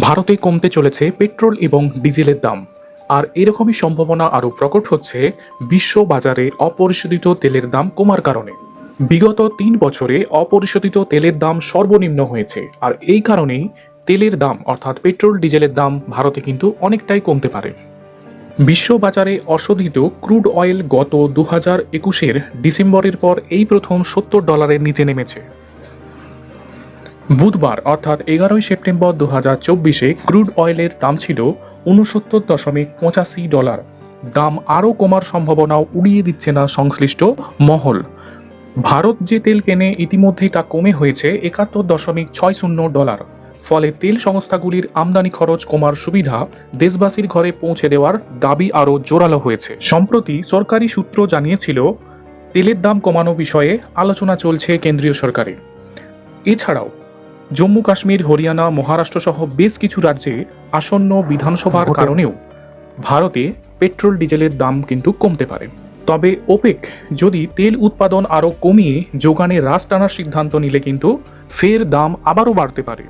ভারতে কমতে চলেছে পেট্রোল এবং ডিজেলের দাম। আর এরকমই সম্ভাবনা আরও প্রকট হচ্ছে বিশ্ব বাজারে অপরিশোধিত তেলের দাম কমার কারণে। বিগত তিন বছরে অপরিশোধিত তেলের দাম সর্বনিম্ন হয়েছে। আর এই কারণেই তেলের দাম, অর্থাৎ পেট্রোল, ডিজেলের দাম ভারতে কিন্তু অনেকটাই কমতে পারে। বিশ্ববাজারে অশোধিত ক্রুড অয়েল গত দু হাজার একুশের ডিসেম্বরের পর এই প্রথম সত্তর ডলারের নিচে নেমেছে। বুধবার, অর্থাৎ এগারোই সেপ্টেম্বর দু হাজার চব্বিশে ক্রুড অয়েলের দাম ছিল উনসত্তর দশমিক পঁচাশি ডলার। দাম আরও কমার সম্ভাবনাও উড়িয়ে দিচ্ছে না সংশ্লিষ্ট মহল। ভারত যে তেল কেনে ইতিমধ্যেই তা কমে হয়েছে একাত্তর দশমিক ছয় শূন্য ডলার। ফলে তেল সংস্থাগুলির আমদানি খরচ কমার সুবিধা দেশবাসীর ঘরে পৌঁছে দেওয়ার দাবি আরও জোরালো হয়েছে। সম্প্রতি সরকারি সূত্র জানিয়েছিল, তেলের দাম কমানো বিষয়ে আলোচনা চলছে কেন্দ্রীয় সরকারে এছাড়াও জম্মু কাশ্মীর হরিয়ানা মহারাষ্ট্র সহ বেশ কিছু রাজ্যে আসন্ন বিধানসভার কারণেও ভারতে পেট্রোল ডিজেলের দাম কিন্তু কমতে পারে। তবে ওপেক যদি তেল উৎপাদন আরও কমিয়ে যোগানে হ্রাস টানার সিদ্ধান্ত নিলে কিন্তু ফের দাম আবারও বাড়তে পারে।